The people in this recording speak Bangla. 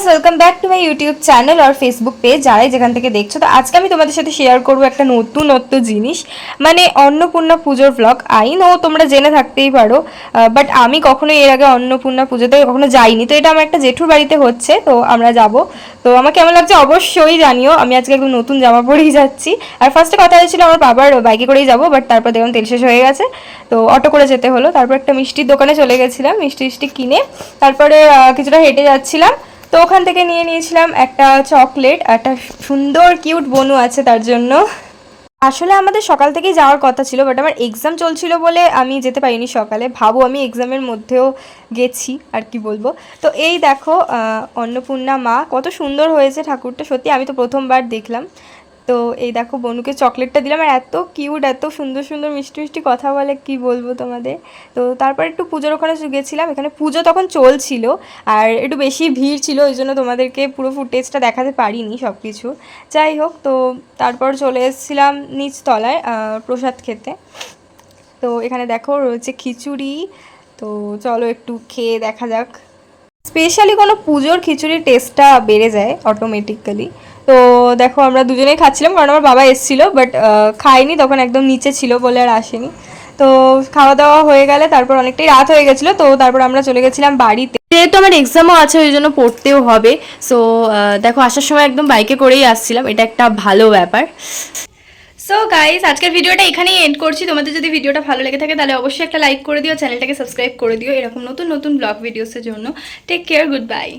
Guys welcome back to my YouTube channel R Facebook page যারাই যেখান থেকে দেখছ, তো আজকে আমি তোমাদের সাথে শেয়ার করব একটা নতুনত্ব জিনিস মানে অন্নপূর্ণা পুজোর ব্লগ আই নো তোমরা জেনে থাকতেই পারো বাট আমি কখনো এর আগে অন্নপূর্ণা পুজোতে কখনো যাইনি। তো এটা আমার একটা জেঠুর বাড়িতে হচ্ছে, তো আমরা যাব। তো আমার কেমন লাগছে অবশ্যই জানিও, আমি আজকে একদম নতুন জামা পরেই যাচ্ছি। আর ফার্স্টে কথা হয়েছিল আমার বাবার বাইকে করেই যাব বাট তারপর দেখলাম তেল শেষ হয়ে গেছে। তো অটো করে যেতে হলো, তারপর একটা মিষ্টির দোকানে চলে গেছিলাম মিষ্টি মিষ্টি কিনে। তারপরে কিছুটা হেঁটে যাচ্ছিলাম। তো ওখান থেকে নিয়ে নিয়েছিলাম একটা চকলেট, একটা সুন্দর কিউট বনু আছে তার জন্য। আসলে আমাদের সকাল থেকেই যাওয়ার কথা ছিল বাট আমার এক্সাম চলছিল বলে আমি যেতে পারিনি সকালে। ভাবো আমি এক্সামের মধ্যেও গেছি, আর কি বলব। তো এই দেখো অন্নপূর্ণা মা, কত সুন্দর হয়েছে ঠাকুরটা। সত্যি আমি তো প্রথমবার দেখলাম। তো এই দেখো বনুকে চকলেটটা দিলাম আর এত কিউট, এত সুন্দর সুন্দর মিষ্টি মিষ্টি কথা বলে, কি বলব তোমাদের? তো তারপর একটু পুজোর ওখানে গেছিলাম, এখানে পুজো তখন চলছিল আর একটু বেশি ভিড় ছিল, ওই জন্য তোমাদেরকে পুরো ফুটেজটা দেখাতে পারিনি সব কিছু যাই হোক, তো তারপর চলে এসেছিলাম নিচতলায় প্রসাদ খেতে। তো এখানে দেখো রয়েছে খিচুড়ি, তো চলো একটু খেয়ে দেখা যাক। স্পেশালি কোনো পুজোর খিচুড়ির টেস্টটা বেড়ে যায় অটোমেটিক্যালি তো দেখো আমরা দুজনেই খাচ্ছিলাম, কারণ আমার বাবা এসেছিল বাট খাইনি তখন একদম নিচে ছিল বলে আর আসেনি। তো খাওয়া দাওয়া হয়ে গেলে তারপর অনেকটাই রাত হয়ে গেছিল, তো তারপর আমরা চলে গেছিলাম বাড়িতে। যেহেতু আমার এক্সামও আছে, ওই জন্য পড়তেও হবে। সো দেখো, আসার সময় একদম বাইকে করেই আসছিলাম, এটা একটা ভালো ব্যাপার। সো গাইস আজকের ভিডিওটা এখানেই এন্ড করছি। তোমাদের যদি ভিডিওটা ভালো লেগে থাকে, তাহলে অবশ্যই একটা লাইক করে দিও, চ্যানেলটাকে সাবস্ক্রাইব করে দিও, এরকম নতুন নতুন ব্লগ ভিডিওসের জন্য। Take care good bye